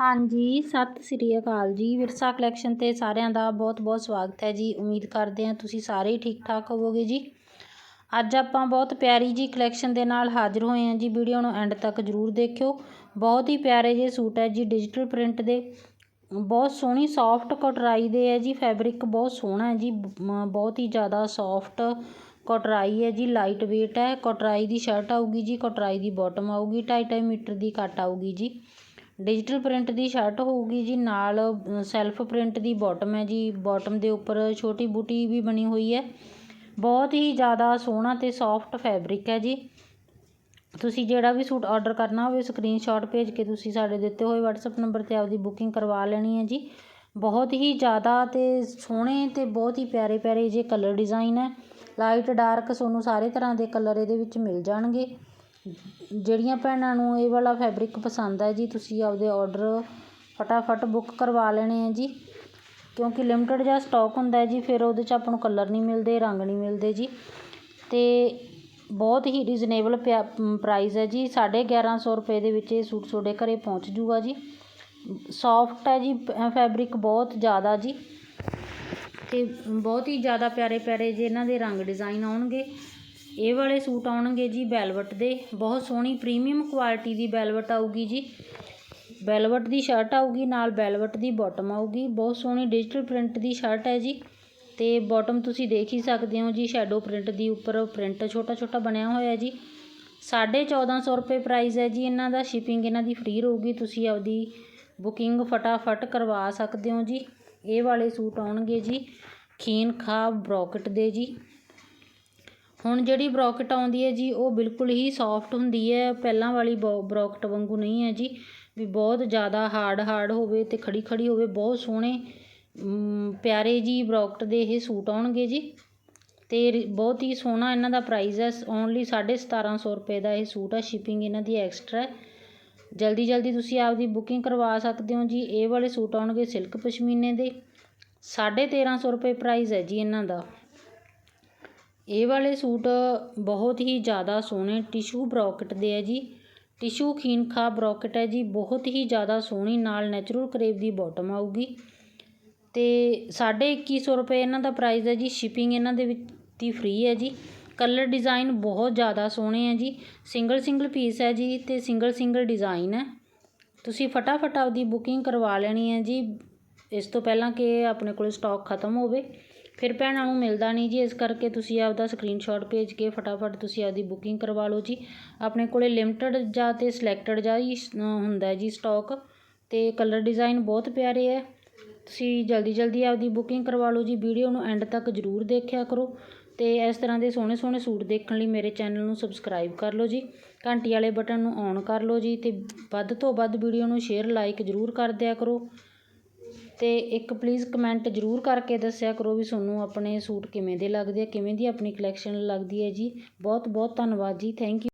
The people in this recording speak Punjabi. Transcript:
ਹਾਂਜੀ, ਸਤਿ ਸ੍ਰੀ ਅਕਾਲ ਜੀ। ਵਿਰਸਾ ਕਲੈਕਸ਼ਨ ਤੇ ਸਾਰਿਆਂ ਦਾ ਬਹੁਤ-ਬਹੁਤ ਸਵਾਗਤ ਹੈ ਜੀ। ਉਮੀਦ ਕਰਦੇ ਹਾਂ ਤੁਸੀਂ ਸਾਰੇ ਠੀਕ ਠਾਕ ਹੋਵੋਗੇ ਜੀ। ਅੱਜ ਆਪਾਂ ਬਹੁਤ ਪਿਆਰੀ ਜੀ ਕਲੈਕਸ਼ਨ ਦੇ ਨਾਲ ਹਾਜ਼ਰ ਹੋਏ ਹਾਂ ਜੀ। ਵੀਡੀਓ ਨੂੰ ਐਂਡ ਤੱਕ ਜਰੂਰ ਦੇਖਿਓ। ਬਹੁਤ ਹੀ ਪਿਆਰੇ ਜੇ ਸੂਟ ਹੈ ਜੀ ਡਿਜੀਟਲ ਪ੍ਰਿੰਟ ਦੇ। ਬਹੁਤ ਸੋਹਣੀ ਸੌਫਟ ਕਟਰਾਈ ਦੇ ਹੈ ਜੀ। ਫੈਬਰਿਕ ਬਹੁਤ ਸੋਹਣਾ ਹੈ ਜੀ। ਬਹੁਤ ਹੀ ਜ਼ਿਆਦਾ ਸੌਫਟ ਕਟਰਾਈ ਹੈ ਜੀ। ਲਾਈਟ weight ਹੈ। ਕਟਰਾਈ ਦੀ ਸ਼ਰਟ ਆਊਗੀ ਜੀ, ਕਟਰਾਈ ਦੀ ਬਾਟਮ ਆਊਗੀ 2.5 ਮੀਟਰ ਦੀ ਕੱਟ ਆਊਗੀ ਜੀ। ਡਿਜੀਟਲ ਪ੍ਰਿੰਟ ਦੀ ਸ਼ਰਟ ਹੋਊਗੀ ਜੀ, ਨਾਲ ਸੈਲਫ ਪ੍ਰਿੰਟ ਦੀ ਬੋਟਮ ਹੈ ਜੀ। ਬੋਟਮ ਦੇ ਉੱਪਰ ਛੋਟੀ ਬੂਟੀ ਵੀ ਬਣੀ ਹੋਈ ਹੈ। ਬਹੁਤ ਹੀ ਜ਼ਿਆਦਾ ਸੋਹਣਾ ਤੇ ਸੌਫਟ ਫੈਬਰਿਕ ਹੈ ਜੀ। ਤੁਸੀਂ ਜਿਹੜਾ ਵੀ ਸੂਟ ਆਰਡਰ ਕਰਨਾ ਹੋਵੇ ਸਕਰੀਨਸ਼ਾਟ ਭੇਜ ਕੇ ਤੁਸੀਂ ਸਾਡੇ ਦਿੱਤੇ ਹੋਏ WhatsApp ਨੰਬਰ ਤੇ ਆਪਦੀ ਬੁਕਿੰਗ ਕਰਵਾ ਲੈਣੀ ਹੈ ਜੀ। ਬਹੁਤ ਹੀ ਜ਼ਿਆਦਾ ਤੇ ਸੋਹਣੇ ਤੇ ਬਹੁਤ ਹੀ ਪਿਆਰੇ ਪਿਆਰੇ ਜੇ ਕਲਰ ਡਿਜ਼ਾਈਨ ਹੈ। ਲਾਈਟ ਡਾਰਕ ਤੁਹਾਨੂੰ ਸਾਰੇ ਤਰ੍ਹਾਂ ਦੇ ਕਲਰ ਇਹਦੇ ਵਿੱਚ ਮਿਲ ਜਾਣਗੇ। ਜਿਹੜੀਆਂ ਭੈਣਾਂ ਨੂੰ ਇਹ ਵਾਲਾ ਫੈਬਰਿਕ ਪਸੰਦ ਹੈ ਜੀ, ਤੁਸੀਂ ਆਪਦੇ ਔਡਰ ਫਟਾਫਟ ਬੁੱਕ ਕਰਵਾ ਲੈਣੇ ਹੈ ਜੀ। ਕਿਉਂਕਿ ਲਿਮਟਿਡ ਜਿਹਾ ਸਟਾਕ ਹੁੰਦਾ ਜੀ, ਫਿਰ ਉਹਦੇ 'ਚ ਆਪਾਂ ਨੂੰ ਕਲਰ ਨਹੀਂ ਮਿਲਦੇ, ਰੰਗ ਨਹੀਂ ਮਿਲਦੇ ਜੀ। ਅਤੇ ਬਹੁਤ ਹੀ ਰੀਜ਼ਨੇਬਲ ਪਿਆ ਪ੍ਰਾਈਜ਼ ਹੈ ਜੀ। 1150 ਰੁਪਏ ਦੇ ਵਿੱਚ ਇਹ ਸੂਟ ਤੁਹਾਡੇ ਘਰੇ ਪਹੁੰਚ ਜੂਗਾ ਜੀ। ਸੌਫਟ ਹੈ ਜੀ ਫੈਬਰਿਕ ਬਹੁਤ ਜ਼ਿਆਦਾ ਜੀ। ਅਤੇ ਬਹੁਤ ਹੀ ਜ਼ਿਆਦਾ ਪਿਆਰੇ ਪਿਆਰੇ ਜੇ ਇਹਨਾਂ ਦੇ ਰੰਗ ਡਿਜ਼ਾਈਨ ਆਉਣਗੇ। ਇਹ ਵਾਲੇ ਸੂਟ ਆਉਣਗੇ ਜੀ ਵੈਲਵਟ ਦੇ। ਬਹੁਤ ਸੋਹਣੀ ਪ੍ਰੀਮੀਅਮ ਕੁਆਲਿਟੀ ਦੀ ਵੈਲਵਟ ਆਊਗੀ ਜੀ। ਵੈਲਵਟ ਦੀ ਸ਼ਰਟ ਆਊਗੀ, ਨਾਲ ਵੈਲਵਟ ਦੀ ਬਾਟਮ ਆਊਗੀ। ਬਹੁਤ ਸੋਹਣੀ ਡਿਜੀਟਲ ਪ੍ਰਿੰਟ ਦੀ ਸ਼ਰਟ ਹੈ ਜੀ। ਤੇ ਬਾਟਮ ਤੁਸੀਂ ਦੇਖ ਹੀ ਸਕਦੇ ਹੋ ਜੀ ਸ਼ੈਡੋ ਪ੍ਰਿੰਟ ਦੀ ਉੱਪਰ ਪ੍ਰਿੰਟ ਛੋਟਾ ਛੋਟਾ ਬਣਿਆ ਹੋਇਆ ਜੀ। 1450 ਰੁਪਏ ਪ੍ਰਾਈਸ ਹੈ ਜੀ ਇਹਨਾਂ ਦਾ। ਸ਼ਿਪਿੰਗ ਇਹਨਾਂ ਦੀ ਫ੍ਰੀ ਰਹੂਗੀ। ਤੁਸੀਂ ਆਪਦੀ ਬੁਕਿੰਗ ਫਟਾਫਟ ਕਰਵਾ ਸਕਦੇ ਹੋ ਜੀ। ਇਹ ਵਾਲੇ ਸੂਟ ਆਉਣਗੇ ਜੀ। ਖੀਨ ਖਾ ਬ੍ਰੋਕਟ ਦੇ ਜੀ। ਹੁਣ ਜਿਹੜੀ ਬਰੋਕਟ ਆਉਂਦੀ ਹੈ ਜੀ, ਉਹ ਬਿਲਕੁਲ ਹੀ ਸੌਫਟ ਹੁੰਦੀ ਹੈ। ਪਹਿਲਾਂ ਵਾਲੀ ਬੋ, ਬਰੋਕਟ ਵਾਂਗੂ ਨਹੀਂ ਹੈ ਜੀ। ਵੀ ਬਹੁਤ ਜ਼ਿਆਦਾ ਹਾਰਡ ਹਾਰਡ ਹੋਵੇ ਅਤੇ ਖੜੀ ਖੜੀ ਹੋਵੇ, ਬਹੁਤ ਸੋਹਣੇ ਪਿਆਰੇ ਜੀ ਬਰੋਕਟ ਦੇ ਇਹ ਸੂਟ ਆਉਣਗੇ ਜੀ। ਅਤੇ ਬਹੁਤ ਹੀ ਸੋਹਣਾ ਇਹਨਾਂ ਦਾ ਪ੍ਰਾਈਸ ਹੈ। ਓਨਲੀ 1750 ਰੁਪਏ ਦਾ ਇਹ ਸੂਟ ਹੈ। ਸ਼ਿਪਿੰਗ ਇਹਨਾਂ ਦੀ ਐਕਸਟਰਾ ਜਲਦੀ ਜਲਦੀ ਤੁਸੀਂ ਆਪਦੀ ਬੁਕਿੰਗ ਕਰਵਾ ਸਕਦੇ ਹੋ ਜੀ। ਇਹ ਵਾਲੇ ਸੂਟ ਆਉਣਗੇ ਸਿਲਕ ਪਸ਼ਮੀਨੇ ਦੇ। 1350 ਰੁਪਏ ਪ੍ਰਾਈਸ ਹੈ ਜੀ ਇਹਨਾਂ ਦਾ। ਇਹ ਵਾਲੇ ਸੂਟ ਬਹੁਤ ਹੀ ਜ਼ਿਆਦਾ ਸੋਹਣੇ ਟਿਸ਼ੂ ਬਰੋਕਟ ਦੇ ਹੈ ਜੀ। ਟਿਸ਼ੂ ਖੀਨਖਾ ਬਰੋਕਟ ਹੈ ਜੀ, ਬਹੁਤ ਹੀ ਜ਼ਿਆਦਾ ਸੋਹਣੀ, ਨਾਲ ਨੈਚੁਰਲ ਕਰੇਵ ਦੀ ਬਾਟਮ ਆਊਗੀ। ਤੇ 2150 ਰੁਪਏ ਇਹਨਾਂ ਦਾ ਪ੍ਰਾਈਸ ਹੈ ਜੀ ਸ਼ਿਪਿੰਗ ਇਹਨਾਂ ਦੇ ਵਿੱਚ ਦੀ ਫ੍ਰੀ ਹੈ ਜੀ। ਕਲਰ ਡਿਜ਼ਾਈਨ ਬਹੁਤ ਜ਼ਿਆਦਾ ਸੋਹਣੇ ਹੈ ਜੀ ਸਿੰਗਲ ਸਿੰਗਲ ਪੀਸ ਹੈ ਜੀ ਤੇ ਸਿੰਗਲ ਸਿੰਗਲ ਡਿਜ਼ਾਈਨ ਹੈ। ਤੁਸੀਂ ਫਟਾਫਟ ਆਪਦੀ ਬੁਕਿੰਗ ਕਰਵਾ ਲੈਣੀ ਹੈ ਜੀ, ਇਸ ਤੋਂ ਪਹਿਲਾਂ ਕਿ ਆਪਣੇ ਕੋਲ ਸਟਾਕ ਖਤਮ ਹੋਵੇ। ਫਿਰ ਭੈਣਾਂ ਨੂੰ ਮਿਲਦਾ ਨਹੀਂ ਜੀ, ਇਸ ਕਰਕੇ ਤੁਸੀਂ ਆਪਦਾ ਸਕਰੀਨਸ਼ਾਟ ਭੇਜ ਕੇ ਫਟਾਫਟ ਤੁਸੀਂ ਆਪਦੀ ਬੁਕਿੰਗ ਕਰਵਾ ਲਓ ਜੀ। ਆਪਣੇ ਕੋਲੇ ਲਿਮਟਿਡ ਜਾਂ ਤੇ ਸਿਲੈਕਟਡ ਜਾਂ ਹੀ ਹੁੰਦਾ ਜੀ ਸਟਾਕ ਤੇ ਕਲਰ ਡਿਜ਼ਾਈਨ ਬਹੁਤ ਪਿਆਰੇ ਹੈ। ਤੁਸੀਂ ਜਲਦੀ ਜਲਦੀ ਆਪਦੀ ਬੁਕਿੰਗ ਕਰਵਾ ਲਓ ਜੀ ਵੀਡੀਓ ਨੂੰ ਐਂਡ ਤੱਕ ਜ਼ਰੂਰ ਦੇਖਿਆ ਕਰੋ ਤੇ ਇਸ ਤਰ੍ਹਾਂ ਦੇ ਸੋਹਣੇ ਸੋਹਣੇ ਸੂਟ ਦੇਖਣ ਲਈ ਮੇਰੇ ਚੈਨਲ ਨੂੰ ਸਬਸਕ੍ਰਾਈਬ ਕਰ ਲਓ ਜੀ। ਘੰਟੀ ਵਾਲੇ ਬਟਨ ਨੂੰ ਔਨ ਕਰ ਲਓ ਜੀ ਤੇ ਵੱਧ ਤੋਂ ਵੱਧ ਵੀਡੀਓ ਨੂੰ ਸ਼ੇਅਰ ਲਾਈਕ ਜ਼ਰੂਰ ਕਰ ਦਿਆ ਕਰੋ। ਅਤੇ ਇੱਕ ਪਲੀਜ਼ ਕਮੈਂਟ ਜ਼ਰੂਰ ਕਰਕੇ ਦੱਸਿਆ ਕਰੋ ਵੀ ਤੁਹਾਨੂੰ ਆਪਣੇ ਸੂਟ ਕਿਵੇਂ ਦੇ ਲੱਗਦੇ ਆ, ਕਿਵੇਂ ਦੀ ਆਪਣੀ ਕਲੈਕਸ਼ਨ ਲੱਗਦੀ ਹੈ ਜੀ। ਬਹੁਤ ਬਹੁਤ ਧੰਨਵਾਦ ਜੀ ਥੈਂਕ ਯੂ